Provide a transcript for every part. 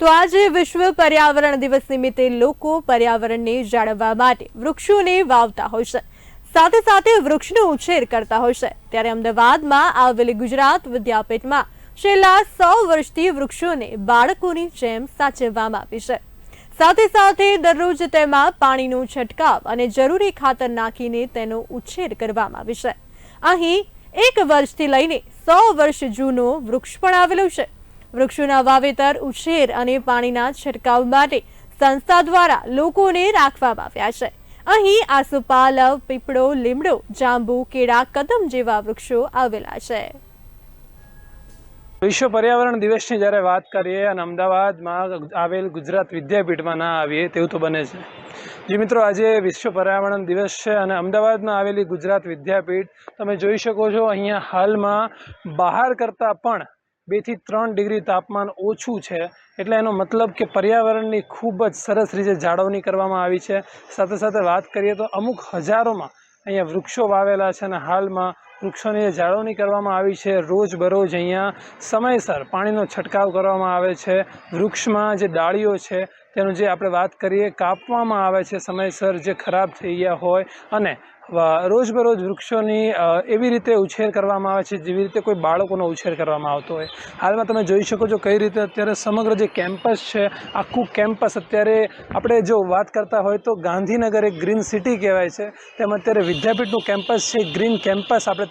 તો આજે વિશ્વ પર્યાવરણ દિવસ નિમિત્તે લોકો પર્યાવરણને જાળવવા માટે વૃક્ષોને વાવતા હોય છે. સાથે સાથે વૃક્ષનો ઉછેર કરતા હોય છે. ત્યારે અમદાવાદમાં આવેલી ગુજરાત વિદ્યાપીઠમાં છેલ્લા સો વર્ષથી વૃક્ષોને બાળકોની જેમ સાચવવામાં આવી છે. સાથે સાથે દરરોજ તેમાં પાણીનો છંટકાવ અને જરૂરી ખાતર નાખીને તેનો ઉછેર કરવામાં આવે છે. અહીં એક વર્ષથી લઈને સો વર્ષ જૂનો વૃક્ષ પણ આવેલો છે. વૃક્ષોના વાવેતર, ઉછેર અને પાણીના છંટકાવ માટે સંસ્થા દ્વારા લોકોને રાખવામાં આવ્યા છે. અહીં આસોપાલવ, પીપળો, લીમડો, જાંબુ, કેળા, કદમ જેવા વૃક્ષો આવેલા છે. વિશ્વ પર્યાવરણ દિવસની જ્યારે વાત કરીએ અને અમદાવાદમાં આવેલ ગુજરાત વિદ્યાપીઠમાં ના આવીએ તેવું તો બને છે. જે મિત્રો, આજે વિશ્વ પર્યાવરણ દિવસ છે અને અમદાવાદમાં આવેલી ગુજરાત વિદ્યાપીઠ, તમે જોઈ શકો છો, અહીંયા હાલમાં બહાર કરતાં પણ બેથી ત્રણ ડિગ્રી તાપમાન ઓછું છે, એટલે એનો મતલબ કે પર્યાવરણની ખૂબ જ સરસ રીતે જાળવણી કરવામાં આવી છે. સાથે સાથે વાત કરીએ તો અમુક હજારોમાં અહીંયા વૃક્ષો વાવેલા છે અને હાલમાં વૃક્ષોની જે જાળવણી કરવામાં આવી છે રોજ બરોજ અહીંયા સમયસર પાણીનો છંટકાવ કરવામાં આવે છે. વૃક્ષમાં જે ડાળીઓ છે, તેનું જે આપણે વાત કરીએ, કાપવામાં આવે છે. સમયસર જે ખરાબ થઈ ગયા હોય અને રોજબરોજ વૃક્ષોની એવી રીતે ઉછેર કરવામાં આવે છે, જેવી રીતે કોઈ બાળકોનો ઉછેર કરવામાં આવતો હોય. હાલમાં તમે જોઈ શકો છો કઈ રીતે અત્યારે સમગ્ર જે કેમ્પસ છે, આખું કેમ્પસ અત્યારે આપણે જો વાત કરતા હોય તો ગાંધીનગર એક ગ્રીન સિટી કહેવાય છે. તેમ અત્યારે વિદ્યાપીઠનું કેમ્પસ છે ગ્રીન કેમ્પસ આપણે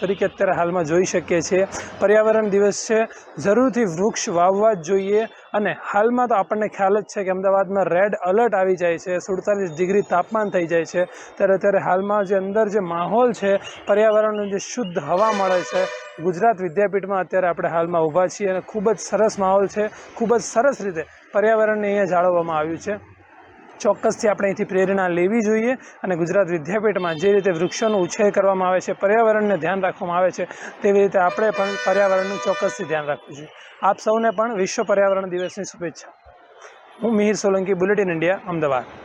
તરીકે અત્યારે હાલમાં જોઈ શકીએ છીએ. પર્યાવરણ દિવસ છે. જરૂરથી વૃક્ષ વાવવા જ જોઈએ. અને હાલમાં તો આપણને ખ્યાલ જ છે કે અમદાવાદમાં રેડ અલર્ટ આવી જાય છે, સુડતાલીસ ડિગ્રી તાપમાન થઈ જાય છે. ત્યારે અત્યારે હાલમાં જે અંદર જે માહોલ છે, પર્યાવરણનું જે શુદ્ધ હવા મળે છે, ગુજરાત વિદ્યાપીઠમાં અત્યારે આપણે હાલમાં ઊભા છીએ અને ખૂબ જ સરસ માહોલ છે, ખૂબ જ સરસ રીતે પર્યાવરણને અહીંયા જાળવવામાં આવ્યું છે. ચોક્કસથી આપણે અહીંથી પ્રેરણા લેવી જોઈએ અને ગુજરાત વિદ્યાપીઠમાં જે રીતે વૃક્ષોનો ઉછેર કરવામાં આવે છે, પર્યાવરણને ધ્યાન રાખવામાં આવે છે, તેવી રીતે આપણે પણ પર્યાવરણનું ચોક્કસથી ધ્યાન રાખવું જોઈએ. આપ સૌને પણ વિશ્વ પર્યાવરણ દિવસની શુભેચ્છા. હું મિહિર સોલંકી, બુલેટિન ઇન્ડિયા, અમદાવાદ.